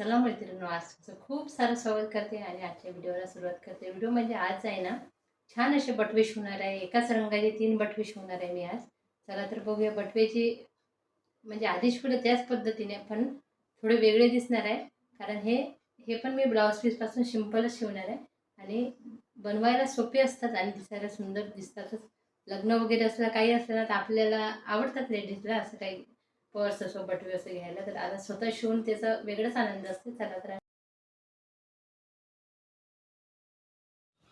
चला मैत्रिणी आज तुमचं खूप सारं स्वागत करते आणि आजच्या व्हिडिओला सुरुवात करते. व्हिडिओ म्हणजे आज आहे ना छान असे बटवे शिवणार आहे. एकाच रंगाचे तीन बटवे शिवणार आहे मी आज. चला तर बघूया बटवेची म्हणजे आधी शिवलं त्याच पद्धतीने पण थोडे वेगळे दिसणार आहे. कारण हे हे पण मी ब्लाऊज पीसपासून सिम्पलच शिवणार आहे. आणि बनवायला सोपे असतात आणि दिसायला सुंदर दिसतातच. लग्न वगैरे असलं काही असलं ना तर आपल्याला आवडतात लेडीजला असं काही पर्स असो बटवे असं घ्यायला तर आता स्वतः शिवून त्याचा वेगळाच आनंद असते. त्याला तर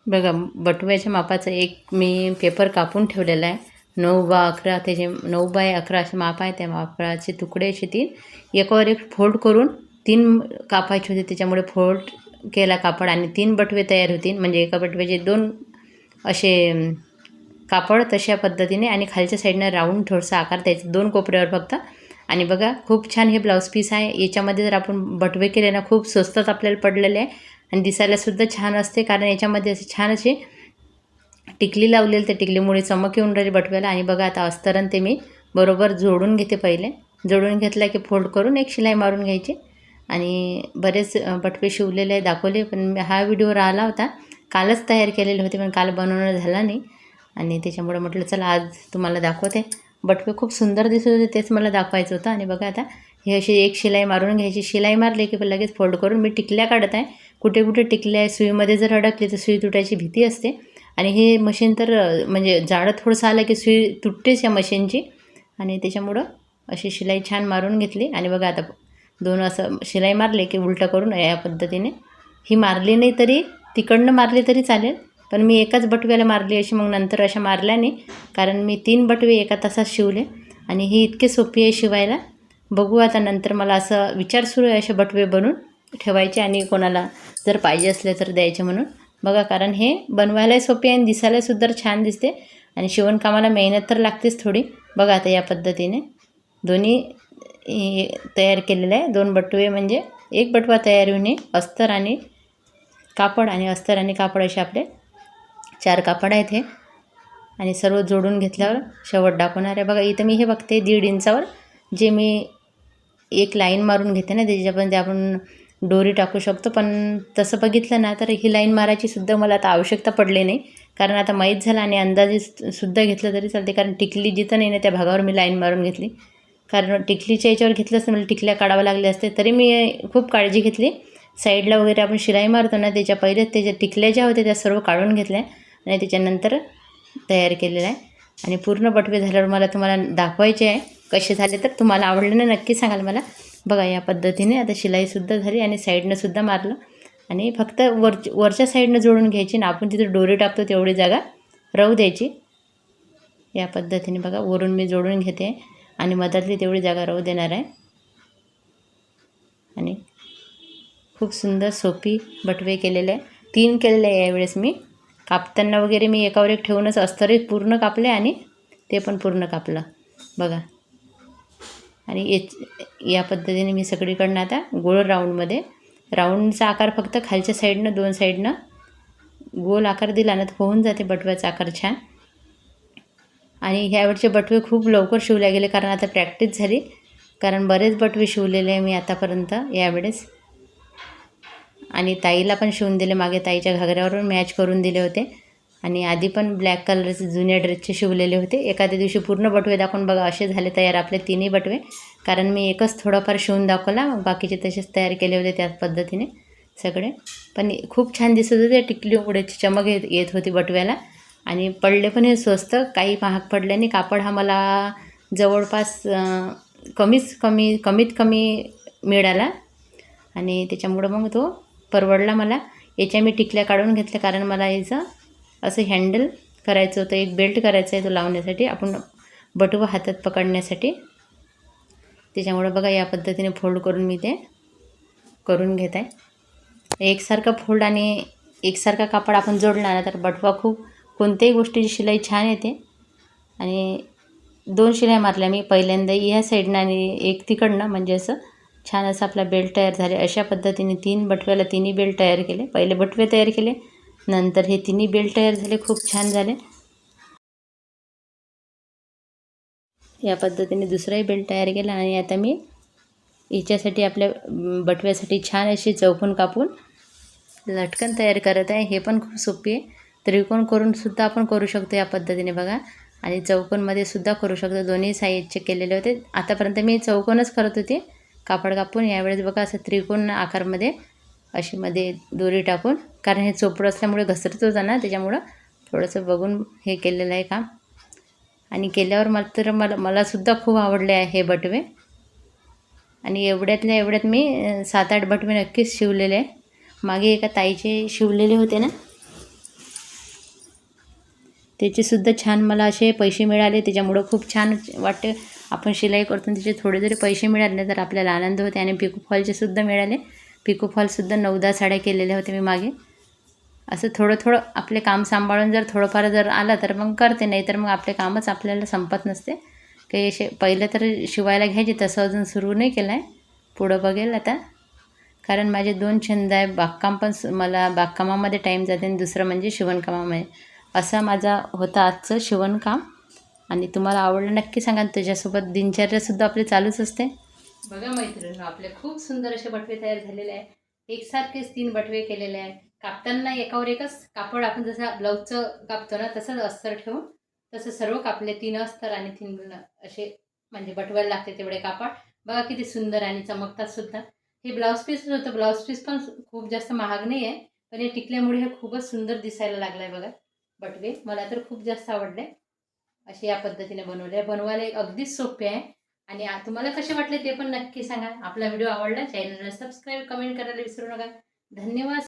बघा बटव्याच्या मापाचा एक मी पेपर कापून ठेवलेला आहे. नऊ बा अकरा त्याचे नऊ बाय अकरा असे माप आहे. त्या मापाचे तुकडे असे तीन. एकावर एक फोल्ड करून तीन कापायचे होते. त्याच्यामुळे फोल्ड केला कापड आणि तीन बटवे तयार होतील. म्हणजे एका बटव्याचे दोन असे कापड तशा पद्धतीने आणि खालच्या साईडनं राऊंड थोडंसं आकार द्यायचा. दोन कोपऱ्यावर फक्त आणि बघा खूप छान हे ब्लाऊज पीस आहे. याच्यामध्ये जर आपण बटवे केले ना खूप स्वस्तात आपल्याला पडलेले आहे. आणि दिसायलासुद्धा छान असते कारण याच्यामध्ये असे छान असे टिकली लावलेली त्या टिकलीमुळे चमक येऊन राहिली बटव्याला. आणि बघा आता अस्तरण ते मी बरोबर जोडून घेते पहिले. जोडून घेतला की फोल्ड करून एक शिलाई मारून घ्यायची. आणि बरेच बटवे शिवलेले आहे दाखवले पण हा व्हिडिओ राहिला होता. कालच तयार केलेले होते पण काल बनवणं झाला नाही. आणि त्याच्यामुळे म्हटलं चला आज तुम्हाला दाखवते. बटवे खूप सुंदर दिसत होते तेच मला दाखवायचं होतं. आणि बघा आता हे अशी एक शिलाई मारून घ्यायची. शिलाई मारली की लगेच फोल्ड करून मी टिकल्या काढत आहे. कुठे कुठे टिकल्या आहे सुईमध्ये जर अडकली तर सुई तुटायची भीती असते. आणि हे मशीन तर म्हणजे जाडं थोडंसं आलं की सुई तुटतेच या मशीनची. आणि त्याच्यामुळं अशी शिलाई छान मारून घेतली. आणि बघा आता दोन असं शिलाई मारले की उलटं करून या पद्धतीने. ही मारली नाही तरी तिकडनं मारली तरी चालेल. पण मी एकाच बटव्याला मारली अशी मग नंतर अशा मारल्या नाही. कारण मी तीन बटवे एका तासात शिवले. आणि ही इतकी सोपी आहे शिवायला. बघू आता नंतर मला असं विचार सुरू आहे असे बटवे बनून ठेवायचे आणि कोणाला जर पाहिजे असले तर द्यायचे म्हणून. बघा कारण हे बनवायलाही सोपे आहे आणि दिसायलासुद्धा छान दिसते. आणि शिवणकामाला मेहनत तर लागतेच थोडी. बघा आता या पद्धतीने. दोन्ही हे तयार केलेलं आहे. दोन बटवे म्हणजे एक बटवा तयार होणे अस्तर आणि कापड आणि अस्तर आणि कापड असे आपले चार कापड आहेत हे. आणि सर्व जोडून घेतल्यावर शेवट दाखवणार आहे. बघा इथं मी हे बघते दीड इंचावर जे मी एक लाईन मारून घेते ना त्याच्यापर्यंत आपण दोरी टाकू शकतो. पण तसं बघितलं ना तर ही लाईन मारायची सुद्धा मला आता आवश्यकता पडली नाही. कारण आता माहीत झालं आणि अंदाजे सुद्धा घेतलं तरी चालते. कारण टिकली जिथं नाही ना त्या भागावर मी लाईन मारून घेतली. कारण टिकलीच्या याच्यावर घेतलंच असतं मला टिकल्या काढाव्या लागल्या असते. तरी मी खूप काळजी घेतली. साईडला वगैरे आपण शिलाई मारतो ना त्याच्या पहिलेच त्याच्या टिकल्या ज्या होत्या त्या सर्व काढून घेतल्या. आणि त्याच्यानंतर तयार केलेलं आहे. आणि पूर्ण बटवे झाल्यावर मला तुम्हाला दाखवायचे आहे. कसे झाले तर तुम्हाला आवडले ना नक्की सांगाल मला. बघा या पद्धतीने आता शिलाईसुद्धा झाली आणि साईडनं सुद्धा मारलं. आणि फक्त वर वरच्या साईडनं जोडून घ्यायची ना आपण तिथे डोरी टाकतो तेवढी जागा राहू द्यायची. या पद्धतीने बघा वरून मी जोडून घेते आणि मधातली तेवढी जागा राहू देणार आहे. आणि खूप सुंदर सोपी बटवे केलेले आहे. तीन केलेले आहे यावेळेस मी. कापताना वगैरे मी एकावर एक ठेवूनच अस्तरही पूर्ण कापले आणि ते पण पूर्ण कापलं. बघा. आणि याच या पद्धतीने मी सगळीकडनं आता गोल राऊंडमध्ये राऊंडचा आकार फक्त खालच्या साईडनं दोन साईडनं गोल आकार दिला ना तर होऊन जाते बटव्याचा आकार छान. आणि ह्यावेळचे बटवे खूप लवकर शिवले गेले कारण आता प्रॅक्टिस झाली. कारण बरेच बटवे शिवलेले आहे मी आतापर्यंत यावेळेस. आणि ताईला पण शिवून दिले. मागे ताईच्या घागऱ्यावरून मॅच करून दिले होते. आणि आधी पण ब्लॅक कलरचे जुन्या ड्रेसचे शिवलेले होते. एखाद्या दिवशी पूर्ण बटवे दाखवून बघा असे झाले तयार आपले तिन्ही बटवे. कारण मी एकच थोडाफार शिवून दाखवला. बाकीचे तसेच तयार केले होते त्याच पद्धतीने सगळे. पण खूप छान दिसत होते. टिकली टिकलीमुळे चमक येत येत होती बटव्याला. आणि पडले पण हे स्वस्त. काही महाग पडले कापड हा मला जवळपास कमीच कमी कमीत कमी मिळाला. आणि त्याच्यामुळं मग तो परवडला मला. याच्या मी टिकल्या काढून घेतल्या कारण मला याचं असं हँडल करायचं होतं एक बेल्ट करायचं आहे तो लावण्यासाठी. आपण बटुवा हातात पकडण्यासाठी. त्याच्यामुळं बघा या पद्धतीने फोल्ड करून मी ते करून घेत आहे. एकसारखं फोल्ड आणि एकसारखा कापड आपण जोडला ना तर बटवा खूप कोणत्याही गोष्टीची शिलाई छान येते. आणि दोन शिलाई मारल्या मी पहिल्यांदा या साईडनं आणि एक तिकडनं म्हणजे असं छान असं आपला बेल्ट तयार झाले. अशा पद्धतीने तीन बटव्याला तिन्ही बेल्ट तयार केले. पहिले बटवे तयार केले. नंतर हे तिन्ही बेल्ट तयार झाले. खूप छान झाले. या पद्धतीने दुसराही बेल्ट तयार केला आणि आता मी याच्यासाठी आपल्या बटव्यासाठी छान अशी चौकून कापून लटकन तयार करत आहे. हे पण खूप सोपी आहे. त्रिकोण करून सुद्धा आपण करू शकतो या पद्धतीने बघा. आणि चौकोनमध्ये सुद्धा करू शकतो. दोन्ही साईजचे केलेले होते. आतापर्यंत मी चौकोनच करत होते. कापड कापून यावेळेस बघा असं त्रिकोण आकारमध्ये अशी मध्ये दोरी टाकून कारण हे चोपडं असल्यामुळे घसरत होतं ना त्याच्यामुळं थोडंसं बघून हे केलेलं आहे काम. आणि केल्यावर मात्र मला मलासुद्धा खूप आवडले आहे हे बटवे. आणि एवढ्यातल्या एवढ्यात मी सात आठ बटवे नक्कीच शिवलेले आहे. मागे एका ताईचे शिवलेले होते ना. त्याचेसुद्धा छान मला असे पैसे मिळाले त्याच्यामुळं खूप छान वाटते. आपण शिलाई करतो त्याचे थोडे जरी पैसे मिळाले तर आपल्याला आनंद होते. आणि पिको फॉलचे सुद्धा मिळाले. पिको फॉलसुद्धा नऊ दहा साड्या केलेल्या होत्या मी मागे. असं थोडं थोडं आपले काम सांभाळून जर थोडंफार जर आलं तर मग करते. नाही तर मग आपले कामच आपल्याला संपत नसते. काही असे पहिलं तर शिवायला घ्यायचे तसं अजून सुरू नाही केलं आहे. पुढं बघेल आता. कारण माझे दोन छंद आहे. बागकाम पण मला बागकामामध्ये टाईम जाते आणि दुसरं म्हणजे शिवणकामामध्ये. असा माझा होता आजचं शिवणकाम. आणि तुम्हाला आवडलं नक्की सांगा त्याच्यासोबत दिनचर्यासुद्धा आपली चालूच असते. बघा मैत्रिणी आपले खूप सुंदर असे बटवे तयार झालेले आहे. एकसारखेच तीन बटवे केलेले आहे. कापताना एकावर एकच कापड आपण जसं ब्लाऊजचं कापतो ना तसंच अस्तर ठेवून तसं सर्व कापले तीन अस्तर आणि तीन असे म्हणजे बटवायला लागते तेवढे कापड. बघा किती सुंदर आणि चमकतात सुद्धा. हे ब्लाऊज पीस होतं ब्लाऊज पीस पण खूप जास्त महाग नाही आहे पण हे टिकल्यामुळे हे खूपच सुंदर दिसायला लागलं आहे बघा. बटवे मला तर खूप जास्त आवडले. असे या पद्धतीने बनवले बनवायला एक अगदीच सोपे आहे. आणि तुम्हाला कसे वाटले ते पण नक्की सांगा. आपला व्हिडिओ आवडला चॅनलला सबस्क्राईब कमेंट करायला विसरू नका. धन्यवाद.